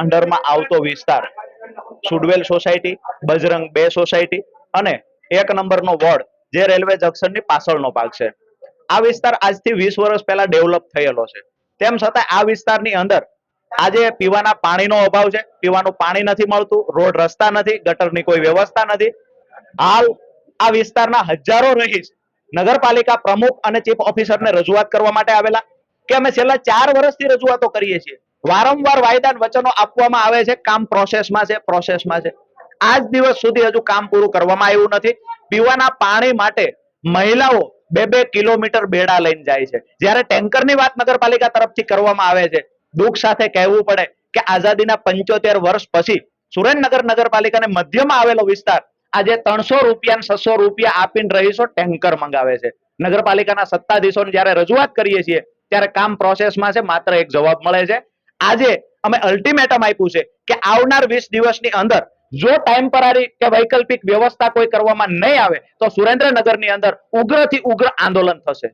અંડરમાં આવતો વિસ્તાર. સુડવેલ સોસાયટી, બજરંગ બે સોસાયટી અને એક નંબરનો વોર્ડ જે રેલવે જંકશનની પાછળનો ભાગ છે. આ વિસ્તાર આજથી વીસ વર્ષ પહેલા ડેવલપ થયેલો છે. તેમ છતાં આ વિસ્તારની અંદર આજે પીવાના પાણીનો અભાવ છે. પીવાનું પાણી નથી મળતું, રોડ રસ્તા નથી, ગટરની કોઈ વ્યવસ્થા નથી. હાલ આ વિસ્તારના હજારો રહીશ નગરપાલિકા પ્રમુખ અને ચીફ ઓફિસરને રજૂઆત કરવા માટે આવેલા કે અમે છેલ્લા ચાર વર્ષથી રજૂઆતો કરીએ છીએ. વારંવાર વાયદા વચનો આપવામાં આવે છે, કામ પ્રોસેસમાં છે પ્રોસેસમાં છે. આજ દિવસ સુધી હજુ કામ પૂરું કરવામાં આવ્યું નથી. પીવાના પાણી માટે મહિલાઓ બે બે કિલોમીટર બેડા લઈને જાય છે. જ્યારે ટેન્કરની વાત નગરપાલિકા તરફથી કરવામાં આવે છે, દુઃખ સાથે કહેવું પડે કે આઝાદીના પંચોતેર વર્ષ પછી સુરેન્દ્રનગર નગરપાલિકાને મધ્યમાં આવેલો વિસ્તાર આજે ત્રણસો રૂપિયા છસો રૂપિયા આપીને રહીશો ટેન્કર મંગાવે છે. નગરપાલિકાના સત્તાધીશોને જ્યારે રજૂઆત કરીએ છીએ, ત્યારે કામ પ્રોસેસમાં છે, માત્ર એક જવાબ મળે છે. આજે અમે અલ્ટિમેટમ આપ્યું છે કે આવનાર વીસ દિવસની અંદર જો ટાઈમ પરારી કે વૈકલ્પિક વ્યવસ્થા કોઈ કરવામાં નહીં આવે તો સુરેન્દ્રનગરની અંદર ઉગ્રથી ઉગ્ર આંદોલન થશે.